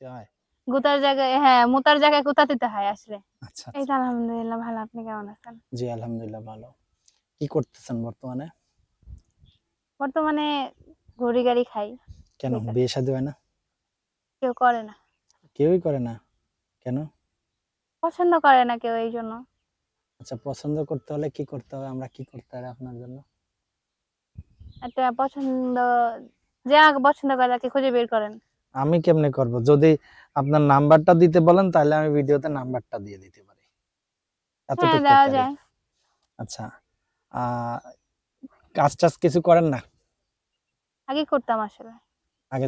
দিতে হয়? গুতার জায়গায় হ্যাঁ মুতার জায়গায় কুতা দিতে হয় আসলে। আচ্ছা এই আচ্ছা। তো আলহামদুলিল্লাহ ভালো। আপনি কেমন আছেন? জি আলহামদুলিল্লাহ ভালো। কি করতেছেন বর্তমানে? বর্তমানে ঘড়ি গাড়ি খাই। কেন? বিয়ে শাদী হয় না? কেউ করে না। কেউই করে না? কেন? পছন্দ করে না কেউ এই জন্য। আচ্ছা পছন্দ করতে হলে কি করতে হবে? আমরা কি করতে হবে আপনার জন্য? একটা পছন্দ যে আমাকে পছন্দ করে তাকে খুঁজে বের করেন। আমি কেমনে করব? যদি আপনার নাম্বারটা দিতে বলেন তাহলে আমি ভিডিওতে নাম্বারটা দিয়ে দিতে পারি। হ্যাঁ এতটুকু আচ্ছা কাজ টাজ কিছু করেন না? আগে করতাম আসলে। আগে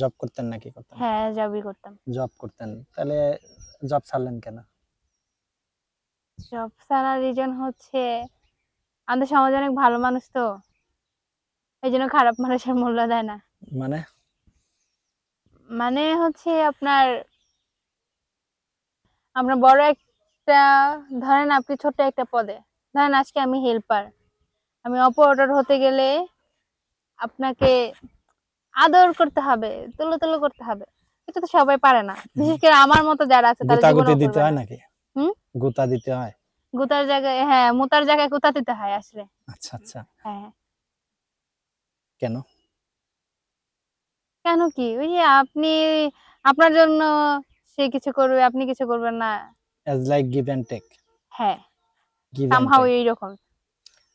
জব করতেন নাকি করতেন? হ্যাঁ জবই করতাম। জব করতেন। তাহলে জব ছাড়লেন কেন? জব ছাড়ার রিজন হচ্ছে আমাদের সমাজে অনেক ভালো মানুষ তো। এই জন্য খারাপ মানুষের মূল্য দেয় না। মানে? মানে হচ্ছে আপনার আমরা বড় একটা ধরেন আপনি ছোট্ট একটা পদে ধরেন আজকে আমি হেল্পার আমি অপারেটর হতে গেলে আপনাকে আদর করতে হবে তুলো তুলো করতে হবে এটা তো সবাই পারে না। বিশেষ করে আমার মতো যারা আছে তারা গুতাগুতি জীবনেও দিতে হয়। নাকি? হুম? গুতা দিতে হয়? গুতার জায়গায় হ্যাঁ মুতার জায়গায় গুতা দিতে হয় আসলে। আচ্ছা আচ্ছা। হ্যাঁ। কেন? কেন কি? ওই যে আপনি আপনার জন্য সে কিছু করবে আপনি কিছু করবেন না। As like give and take হ্যাঁ। গিভ সামহাও এইরকম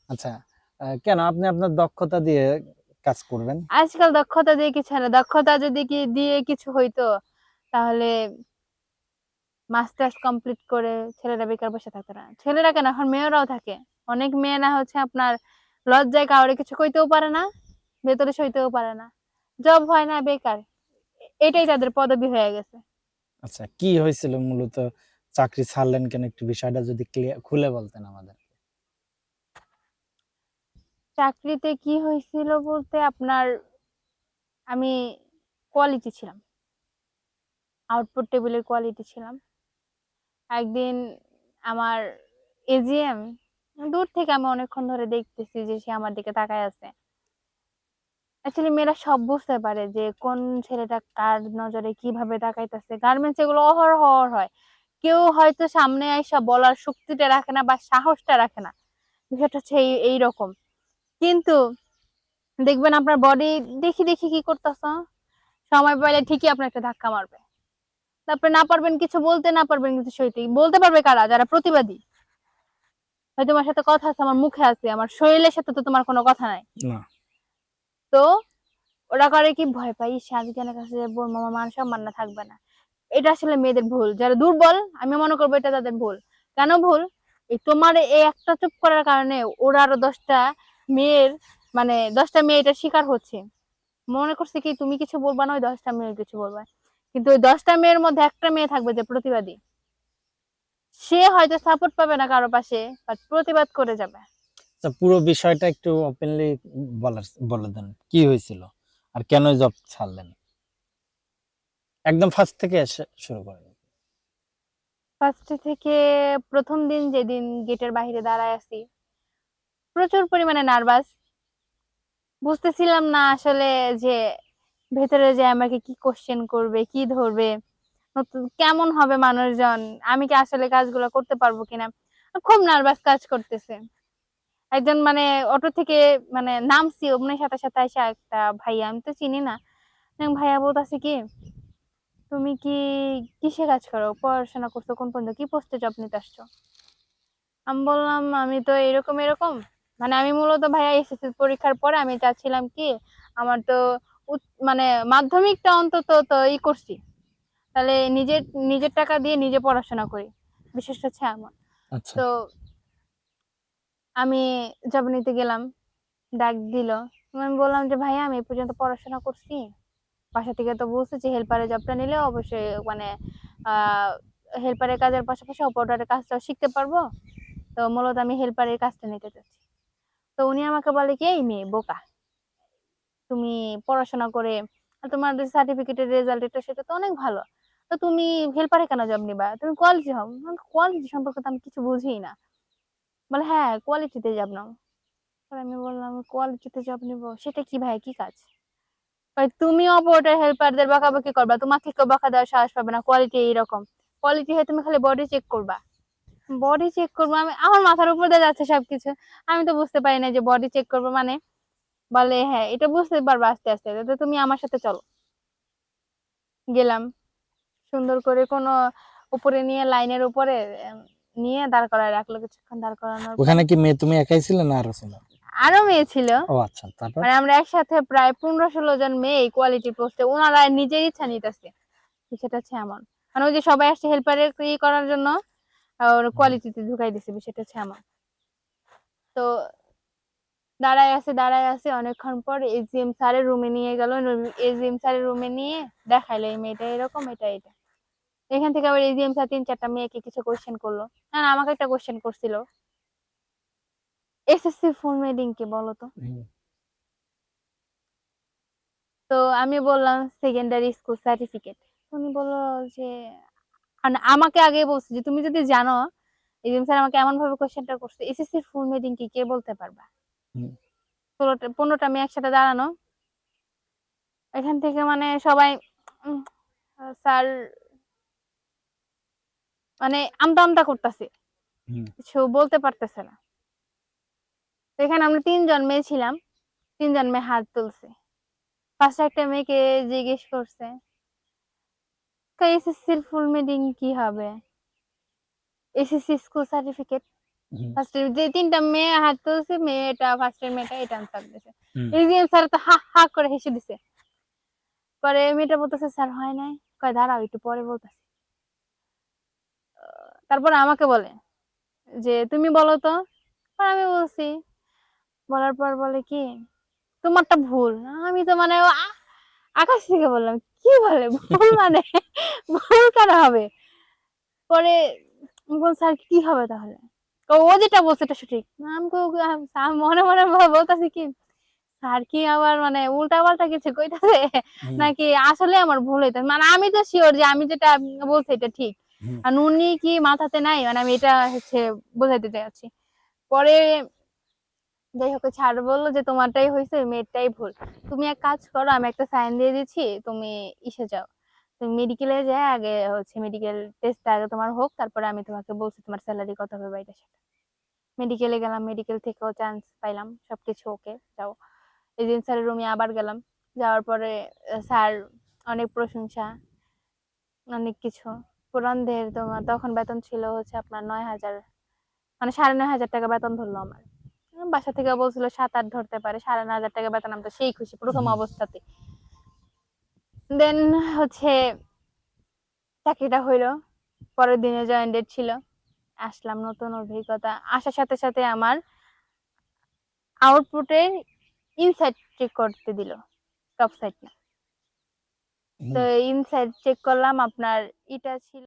আচ্ছা কেন আপনি আপনার দক্ষতা দিয়ে কাজ করবেন? আজকাল দক্ষতা দিয়ে কিছু না। দক্ষতা যদি কি দিয়ে কিছু হইতো তাহলে মাস্টার্স কমপ্লিট করে ছেলেরা বেকার বসে থাকতো না। ছেলেরা কেন? এখন মেয়েরাও থাকে। অনেক মেয়ে না হচ্ছে আপনার লজ্জায় কাউরে কিছু কইতেও পারে না ভেতরে সইতেও পারে না। জব হয় না বেকার। এটাই তাদের পদবি হয়ে গেছে। আচ্ছা কি হয়েছিল মূলত? চাকরি ছাড়লেন কেন? একটু বিষয়টা যদি খুলে বলতেন আমাদের। চাকরিতে কি হয়েছিল বলতে আপনার আমি কোয়ালিটি ছিলাম। আউটপুট টেবিলের কোয়ালিটি ছিলাম। একদিন আমার এজিএম দূর থেকে আমি অনেকক্ষণ ধরে দেখতেছি যে সে আমার দিকে তাকায় আছে। অ্যাকচুয়ালি মেয়েরা সব বুঝতে পারে যে কোন ছেলেটা কার নজরে কীভাবে তাকাইতেছে। গার্মেন্টস এগুলো অহর অহরহ হয়। কেউ হয়তো সামনে আইসা বলার শক্তিটা রাখে না বা সাহসটা রাখে না। বিষয়টা হচ্ছে এই এইরকম কিন্তু দেখবেন আপনার বডি দেখি দেখি কি করতেছ। সময় পাইলে ঠিকই আপনার একটা ধাক্কা মারবে। তারপরে না পারবেন কিছু বলতে, না পারবেন কিছু সইতে বলতে পারবে কারা? যারা প্রতিবাদী। হয় তোমার সাথে কথা আছে, আমার মুখে আছে, আমার শরীরের সাথে তো তোমার কোনো কথা নাই। না। তো ওরা করে কি, ভয় পাই সাজিকানের কাছে যে বলব আমার মান সম্মান না থাকবে না। এটা আসলে মেয়েদের ভুল। যারা দুর্বল আমি মনে করব এটা তাদের ভুল। কেন ভুল? এই তোমার এই একটা চুপ করার কারণে ওরা আরও দশটা মেয়ের মানে দশটা মেয়ে এটা শিকার হচ্ছে। মনে করছে কি, তুমি কিছু বলবা না, ওই দশটা মেয়ের কিছু বলবা। কিন্তু ওই দশটা মেয়ের মধ্যে একটা মেয়ে থাকবে যে প্রতিবাদী। সে হয়তো সাপোর্ট পাবে না কারও পাশে বাট প্রতিবাদ করে যাবে। পুরো বিষয়টা একটু ওপেনলি বলার, বলে দেন, কি হয়েছিল? আর কেন জব ছাড়লেন? একদম ফার্স্ট থেকে শুরু করেন। ফার্স্ট থেকে প্রথম দিন যেদিন গেটের বাইরে দাঁড়ায় আছি, প্রচুর পরিমাণে নার্ভাস বুঝতেছিলাম না আসলে যে ভেতরে যে আমাকে কি কোশ্চেন করবে, কি ধরবে, নতুন কেমন হবে মানুষজন, আমি কি আসলে কাজগুলো করতে পারব কিনা। খুব নার্ভাস কাজ করতেছে। একজন মানে অটো থেকে মানে নামছি অমনি সাথে সাথে এসে একটা ভাইয়া আমি তো চিনি না। ভাইয়া বলতেছে কি তুমি কি কিসে কাজ করো? পড়াশোনা করছ কোন পর্যন্ত? কি পোস্টে জব নিতে আসছো? আমি বললাম আমি তো এরকম এরকম। মানে আমি মূলত ভাইয়া এসএসসি পরীক্ষার পরে আমি চাচ্ছিলাম কি আমার তো মানে মাধ্যমিকটা অন্তত তো ই করছি। তাহলে নিজের নিজের টাকা দিয়ে নিজে পড়াশোনা করি বিশেষ হচ্ছে আমার। আচ্ছা। তো আমি জব নিতে গেলাম, ডাক দিল। আমি বললাম যে, ভাইয়া, আমি এই পর্যন্ত পড়াশোনা করছি। বাসা থেকে তো বলছে যে হেল্পারের জবটা নিলে অবশ্যই মানে হেল্পারের কাজের পাশাপাশি অপারেটরের কাজটাও শিখতে পারব। তো মূলত আমি হেল্পারের কাজটা নিতে চাচ্ছি। তো উনি আমাকে বলে কি, এই মেয়ে, বোকা। তুমি পড়াশোনা করে, তোমার সার্টিফিকেটের রেজাল্ট এটা, সেটা তো অনেক ভালো। তো তুমি হেল্পারে কেন জব নিবা? তুমি কোয়ালিটি হও। কোয়ালিটি সম্পর্কে তো আমি কিছু বুঝিই না। বলে হ্যাঁ কোয়ালিটিতে যাব পরে আমি বললাম কোয়ালিটিতে জব নিব? সেটা কি ভাই? কি কাজ? তুমি অপারেটর হেল্পারদের বকাবকি করবা। তোমাকে কেউ বকা দেওয়ার সাহস পাবে না। কোয়ালিটি এইরকম। কোয়ালিটি হয়ে তুমি খালি বডি চেক করবা। বডি চেক করব আমি? আমার মাথার উপর দিয়ে যাচ্ছে সবকিছু। আমি তো বুঝতে পারি না যে বডি চেক করব মানে? বলে হ্যাঁ এটা বুঝতে পারবা আস্তে আস্তে। তো তুমি আমার সাথে চলো। গেলাম। সুন্দর করে কোনো উপরে নিয়ে লাইনের উপরে নিয়ে দাঁড় করায় রাখল কিছুক্ষণ দাঁড় করানোর ওখানে কি মেয়ে তুমি একাই ছিলে না আরও ছিল? আরও মেয়ে ছিল। ও আচ্ছা তারপর? মানে আমরা একসাথে প্রায় পনেরো ষোলো জন মেয়ে এই কোয়ালিটি পোস্টে ওনারা নিজের ইচ্ছা নিতেছে। বিষয়টা হচ্ছে এমন। মানে ওই যে সবাই আসছে হেল্পারের ই করার জন্য কোয়ালিটিতে ঢুকাই দিছে বিষয়টা হচ্ছে এমন। তো দাঁড়ায় আছে দাঁড়ায় আছে অনেকক্ষণ পর এজিএম স্যারের রুমে নিয়ে গেল। এজিএম স্যারের রুমে নিয়ে দেখাইলো এই মেয়েটা এরকম এটা এটা। এখান থেকে আবার এজিএম স্যার তিন চারটা মেয়েকে কিছু কোশ্চেন করল। না না, আমাকে একটা কোশ্চেন করছিল। এসএসসি ফুল মেডিং কি বলো তো? তো আমি বললাম সেকেন্ডারি স্কুল সার্টিফিকেট উনি বলল যে মানে আমাকে আগে বলছে যে তুমি যদি জানো এজিএম স্যার আমাকে এমন ভাবে কোশ্চেনটা করছে এসএসসি ফুল মিটিং কি কে বলতে পারবা। ষোলোটা পনেরোটা মেয়ে একসাথে দাঁড়ানো। এখান থেকে মানে সবাই স্যার মানে আমতা আমতা করতেছে কিছু বলতে পারতেছে না। এখানে আমরা তিনজন মেয়ে ছিলাম তিনজন মেয়ে হাত তুলছে। ফার্স্ট একটা মেয়েকে জিজ্ঞেস করছে এসএসসির ফুল মিটিং কি হবে? এসএসসি স্কুল সার্টিফিকেট ফার্স্ট যে তিনটা মেয়ে হাত তুলছে মেয়েটা ফার্স্টের মেয়েটা এটা আনসার দিছে। হুম। স্যার তো হা হা করে হেসে দিছে। পরে মেয়েটা বলতেছে স্যার হয় নাই। কয় দাঁড়াও একটু পরে বলতেছি। তারপর আমাকে বলে যে তুমি বলো তো? আমি বলছি বলার পর বলে কি তোমারটা ভুল। আমি তো মানে আকাশ থেকে বললাম কি বলে? ভুল মানে? ভুল কেন হবে? পরে স্যার কি হবে তাহলে? ও যেটা বলছে এটা সঠিক। আমি মনে মনে বলতেছি কি স্যার কি আবার মানে উল্টা পাল্টা কিছু কইতাছে? নাকি আসলে আমার ভুল হইতাছে? মানে আমি তো শিওর যে আমি যেটা বলছি এটা ঠিক। আর উনি কি মাথাতে নাই? মানে আমি এটা হচ্ছে বোঝাইতে চাইছি। পরে যাই হোক ছাড় বলল যে তোমারটাই হয়েছে মেয়েরটাই ভুল। তুমি এক কাজ করো, আমি একটা সাইন দিয়ে দিচ্ছি, তুমি ইসে যাও। তুমি মেডিকেলে যাই আগে হচ্ছে মেডিকেল টেস্ট আগে তোমার হোক, তারপরে আমি তোমাকে বলছি তোমার স্যালারি কত হবে বাইটা সেটা মেডিকেলে গেলাম মেডিকেল থেকেও চান্স পাইলাম, সবকিছু ওকে যাও। এজেন্ট স্যারের রুমে আবার গেলাম। যাওয়ার পরে স্যার অনেক প্রশংসা, অনেক কিছু। পুরানদের তোমার তখন বেতন ছিল হচ্ছে আপনার নয় হাজার মানে সাড়ে নয় হাজার টাকা বেতন ধরলো আমার। বাসা থেকে বলছিল সাত আট ধরতে পারে সাড়ে নয় হাজার টাকা বেতন আমি তো সেই খুশি প্রথম অবস্থাতে। দেন হচ্ছে চাকরিটা হইল পরের দিনে জয়েন ডেট ছিল আসলাম নতুন অভিজ্ঞতা। আসার সাথে সাথে আমার আউটপুটের ইনসাইড চেক করতে দিল টপ সাইড না তো ইনসাইড চেক করলাম আপনার এটা ছিল